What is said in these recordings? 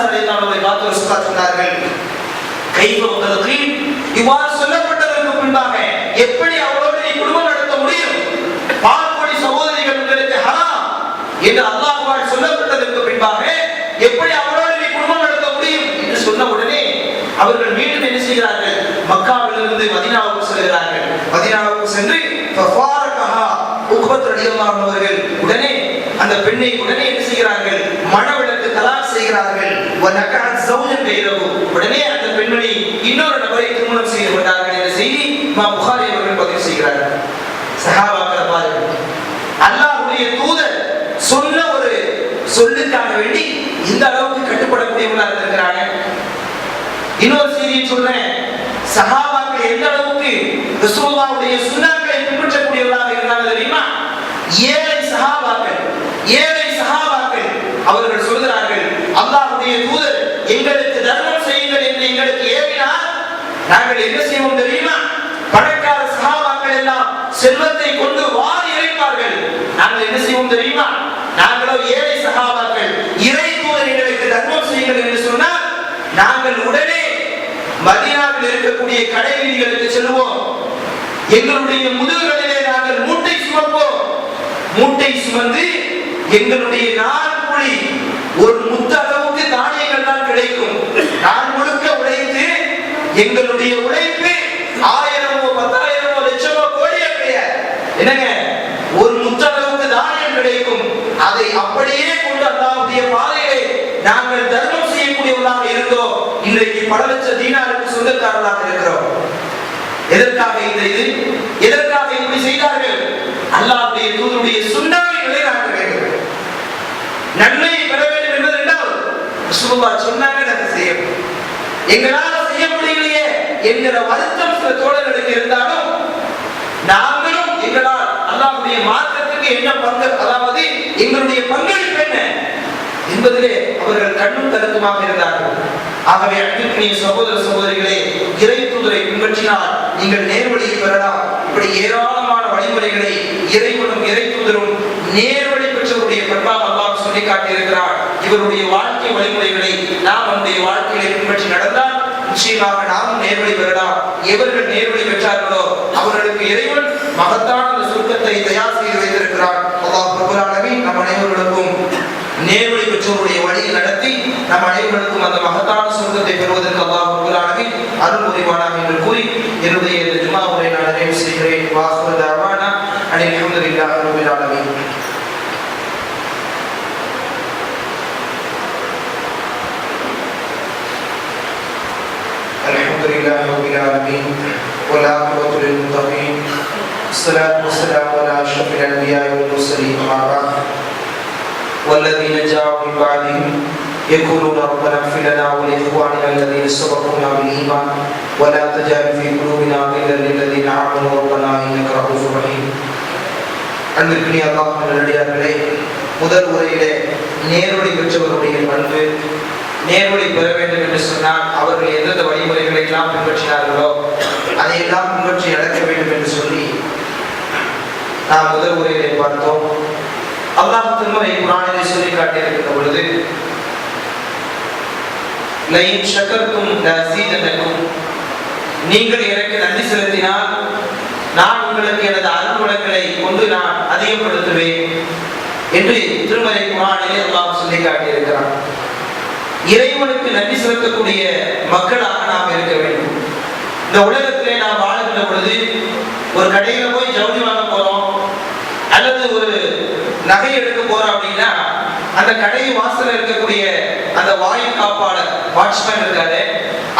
அவர்களை பார்த்து ரசூலா சொன்னார்கள் கைவ உங்களுக்கு இவ்வாறு சொல்லப்பட்டதற்கு எப்படி அவளோடு நீ குடும்பம் நடத்த முடியும்? பால்பொடி சகோதரிகள் உங்களுக்கு ஹராம் என்று சொல்லப்பட்டதற்கு பின்பாக எப்படி அவளோடு நீ குடும்பம் நடத்த முடியும் என்று சொன்ன உடனே அவர்கள் மீண்டும் என்ன செய்கிறார்கள்? மக்காவிலிருந்து மதினாவுக்கு செல்கிறார்கள். மதினாவுக்கு சென்று அவர்கள் உடனே அந்த பெண்ணை உடனே என்ன செய்கிறார்கள்? மணவிலக்கு தலாக் செய்கிறார்கள். வனகஅத் சௌஜன் கைரஹு உடனே அந்த பெண்மணி இன்னொரு நபரை திருமணம் செய்து கொண்டார்கள் என்ற செய்தி மா புகாரி அவர்கள் பதிவு செய்கிறார்கள் சஹாபாக்களை பாருங்கள். அல்லாஹ்வுடைய தூதர் சொன்ன ஒரு சொல்லுக்காக வேண்டி இந்த அளவுக்கு கட்டுப்படக்கூடியவங்களா இருக்கிறாங்க இன்னொரு செய்தியை சொல்றேன். சஹாபாக்கள் எந்த அளவுக்கு ரசூல்லாவுடைய சுண்ணாக்களை பின்பற்றக்கூடியவர்களாக இருந்தாங்க தெரியுமா? ஏன் சஹாபாக்கள் ஏழை சஹாபாக்கள் அவர்கள் சொல்கிறார்கள் அல்லாஹ்வுடைய தூதர் எங்களுக்கு தர்மம் செய்யுங்கள் என்று எங்களுக்கு ஏவினார். நாங்கள் என்ன செய்வோம் தெரியுமா? பணக்கார சகாபாக்கள் எல்லாம் செல்வத்தை கொண்டு வாரி இறைப்பார்கள். நாங்கள் என்ன செய்வோம் தெரியுமா? நாங்களோ ஏழை சகாபாக்கள் இறை தூதர் எங்களுக்கு தர்மம் செய்யுங்கள் என்று சொன்னால் நாங்கள் உடனே மதினாவில் இருக்கக்கூடிய கடை வீதிகளுக்கு செல்வோம் எங்களுடைய முதுகுகளிலே நாங்கள் மூட்டை சுமப்போம். மூட்டை சுமந்து எங்களுடைய நாள் ஒரு முத்து எங்களுடைய உழைப்பு ஆயிரமோ பத்தாயிரமோ லட்சமோ கோடி கிடையாது என்னங்க? ஒரு முற்றளவுக்கு தானியம் கிடைக்கும். அதை அப்படியே கொண்டு அல்லாவுடைய பாதையிலே நாங்கள் தர்மம் செய்யக்கூடியவர்களாக இருந்தோம். இன்றைக்கு பல லட்சம் தீனாருக்கு சொந்தக்காரர்களாக இருக்கிறோம். எதற்காக இந்த இது? எதற்காக இப்படி செய்தார்கள்? அல்லாவுடைய தூதருடைய சுண்ணாவை நிலைநாட்ட வேண்டும். நன்மையை பெற வேண்டும் என்பது இரண்டாவது. ரசூலுல்லாஹ் சொன்னாங்க நாங்கள் செய்யணும். எங்களால் செய்ய முடியலையே என்கிற வருத்தம் சில தோழர்களுக்கு இருந்தாலும் நாங்களும் எங்களால் அல்லாவுடைய மார்க்கத்துக்கு என்ன பங்கு அதாவது எங்களுடைய பங்களிப்பு என்ன என்பதிலே அவர்கள் கண்ணும் கருத்துமாக இருந்தார்கள். ஆகவே அன்பிற்குரிய சகோதர சகோதரிகளே இறை தூதரை பின்பற்றினால் நீங்கள் நேர்வழியை பெறலாம். இப்படி ஏராளமான வழிமுறைகளை இறைவனும் இறை தூதரும் நேர்வழி பெற்றவருடைய பண்பாக அல்லாஹ் சொல்லி காட்டியிருக்கிறார் இவருடைய வாழ்க்கை வழிமுறைகளை நாம் நம்முடைய வாழ்க்கையை பின்பற்றி நடந்தால் நிச்சயமாக நாம் நேர்வழி பெறலாம். எவர்கள் நேர்வழி பெற்றார்களோ அவர்களுக்கு இறைவன் மகத்தான சுருக்கத்தை தயார் செய்து வைத்திருக்கிறான். அல்லாஹ் ரப்பல் நம் அனைவர்களுக்கும் நேர்வழி பெற்றோருடைய வழியை நடத்தி நம் அனைவருக்கும் அந்த மகத்தான சுருக்கத்தை பெறுவதற்கு அல்லாஹ் ரப்பல் அருள் புரிவானாக என்று கூறி என்னுடைய இந்த ஜுமா உரை நான் நிறைவு செய்கிறேன். வாசுவ தவானா لله رب العالمين والعاقبة للمتقين الصلاة والسلام على أشرف الأنبياء والمرسلين أما بعد والذين جاءوا من بعدهم يقولون ربنا اغفر لنا ولإخواننا الذين سبقونا بالإيمان ولا تجعل في قلوبنا غلا للذين آمنوا ربنا إنك رؤوف رحيم அன்பிற்குரிய அல்லாஹ் நல்லடியார்களே முதல் உரையிலே நேரடி பெற்றவருடைய பண்பு நேர்வழி பெற வேண்டும் என்று சொன்னால் அவர்கள் எந்தெந்த வழிமுறைகளை எல்லாம் பின்பற்றினார்களோ அதையெல்லாம் பின்பற்றி நடக்க வேண்டும் என்று சொல்லி நாம் முதல் உரையிலே பார்த்தோம். அல்லாஹ் திருமறை குரானிலே சொல்லி காட்டியிருக்கின்ற பொழுது லைன் ஷக்கர்க்கும் லசீதனக்கும் நீங்கள் எனக்கு நன்றி செலுத்தினால் நான் உங்களுக்கு எனது அருள்வளங்களை கொண்டு நான் அதிகப்படுத்துவேன் என்று திருமறை குரானிலே அல்லாஹ் சொல்லி காட்டியிருக்கிறான். இறைவனுக்கு நன்றி செலுத்தக்கூடிய மக்களாக நாம் இருக்க வேண்டும். இந்த உலகத்திலே நாம் வாழ்கின்ற பொழுது ஒரு கடையில போய் ஜவுளி வாங்க போறோம் அல்லது ஒரு நகை எடுக்க போறோம் அப்படின்னா அந்த கடை வாசல இருக்கக்கூடிய அந்த வாயு காப்பாளர் வாட்ச்மேன் இருக்காரு.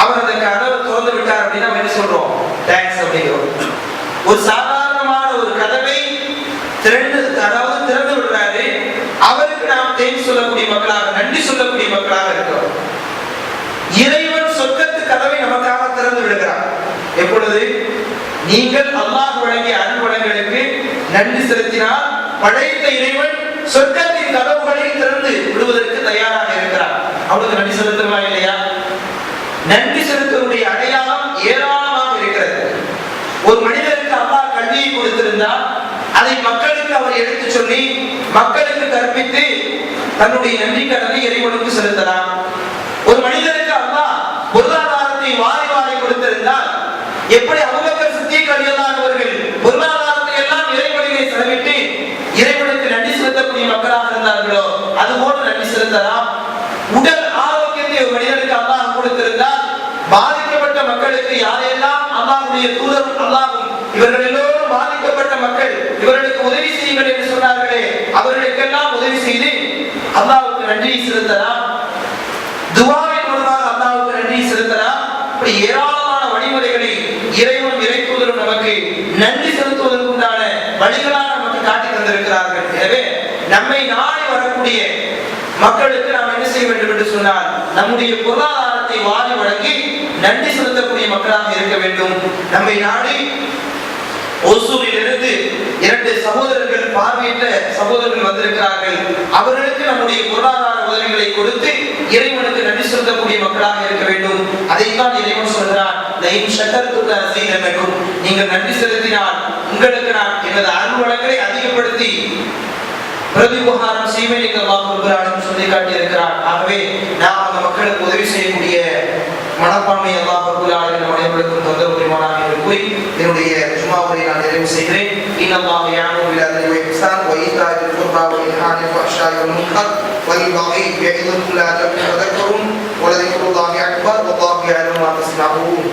அவர் அந்த கதவை திறந்து விட்டார் அப்படின்னா என்ன சொல்றோம்? தேங்க்ஸ் அப்படிங்கிறோம். ஒரு சாதாரண ஒரு கதவை திறந்து அதாவது திறந்து விடுறாரு அவருக்கு நாம் தேங்க்ஸ் சொல்லக்கூடிய மக்களாக நன்றி சொல்லக்கூடிய மக்களாக இருக்கிறோம் இறைவன் சொர்க்கத்து கதவை நமக்காக திறந்து விடுகிறான். எப்பொழுது? நீங்கள் அல்லாஹ் வழங்கிய அன்புடங்களுக்கு நன்றி செலுத்தினால் படைத்த இறைவன் சொர்க்கத்தின் கதவுகளை திறந்து விடுவதற்கு தயாராக இருக்கிறார் அவளுக்கு நன்றி செலுத்தணுமா இல்லையா? நன்றி செலுத்தனுடைய அடையாளம் ஏராளமாக இருக்கிறது. ஒரு மனிதருக்கு அல்லாஹ் கல்வியை கொடுத்திருந்தால் அதை மக்களுக்கு அவர் எடுத்து சொல்லி மக்களுக்கு கற்பித்து தன்னுடைய நன்றி கடனை இறைவனுக்கு செலுத்தலாம். ஒரு மனிதருக்கு அல்லாஹ் பொருளாதாரத்தை வாரி வாரி கொடுத்திருந்தால் எப்படி அபூபக்கர் சித்திக் ரலியல்லாஹு அவர்கள் பொருளாதாரத்தை எல்லாம் இறைவனிலே செலவிட்டு இறைவனுக்கு நன்றி செலுத்தக்கூடிய மக்களாக இருந்தார்களோ அது போன்று நன்றி செலுத்தலாம் உடல் ஆரோக்கியத்தை ஒரு மனிதனுக்கு அல்லாஹ் கொடுத்திருந்தால் பாதிக்கப்பட்ட மக்களுக்கு யாரெல்லாம் அல்லாஹ்வுடைய தூதர் அல்லாஹ்வும் இவர்கள் எல்லோரும் பாதிக்கப்பட்ட மக்கள் இவர்களுக்கு உதவி செய்யுங்கள் என்று சொன்னார்களே அவர்களுக்கெல்லாம் உதவி செய்து அல்லாஹ்வுக்கு நன்றி செலுத்தலாம் துவாவின் மூலமாக அல்லாஹ்வுக்கு நன்றி செலுத்தலாம் இப்படி ஏராளமான வழிமுறைகளை இறைவன் இறைத்துவதற்கு நமக்கு நன்றி செலுத்துவதற்குண்டான வழிகளாக நமக்கு காட்டி தந்திருக்கிறார்கள். எனவே நம்மை நாடி வரக்கூடிய மக்களுக்கு நாம் என்ன செய்ய வேண்டும் என்று சொன்னால் நம்முடைய பொருளாதாரத்தை வாரி வழங்கி நன்றி செலுத்தக்கூடிய மக்களாக இருக்க வேண்டும். நம்மை நாடி ஒசூரிலிருந்து இரண்டு சகோதரர்கள் பார்வையிட்ட சகோதரர்கள் வந்திருக்கிறார்கள். அவர்களுக்கு நம்முடைய பொருளாதார உதவிகளை கொடுத்து இறைவனுக்கு நன்றி செலுத்தக்கூடிய மக்களாக இருக்க வேண்டும். அதைத்தான் இறைவன் சொல்கிறான் லைன் அரசியல் வேண்டும். நீங்கள் நன்றி செலுத்தினால் உங்களுக்கு நான் எனது அருள் அதிகப்படுத்தி பிரதிபகாரம் செய்வேன் என்று அல்லாஹ் ரப்பல் சொல்லி காட்டியிருக்கிறார் ஆகவே நாம் அந்த மக்களுக்கு உதவி செய்யக்கூடிய மனப்பான்மை அல்லாஹ் ரப்பல் ஆலமீன் நம் அனைவருக்கும் தொந்தரவு புரிவானாக என்று கூறி என்னுடைய ஜும்மாவை நான் நிறைவு செய்கிறேன் இன்னல்லாஹ் يأمر بالعدل والإحسان وإيتاء ذي القربى وينهى عن الفحشاء والمنكر والبغي يعظكم لعلكم تذكرون ولذكر الله أكبر والله يعلم ما تصنعون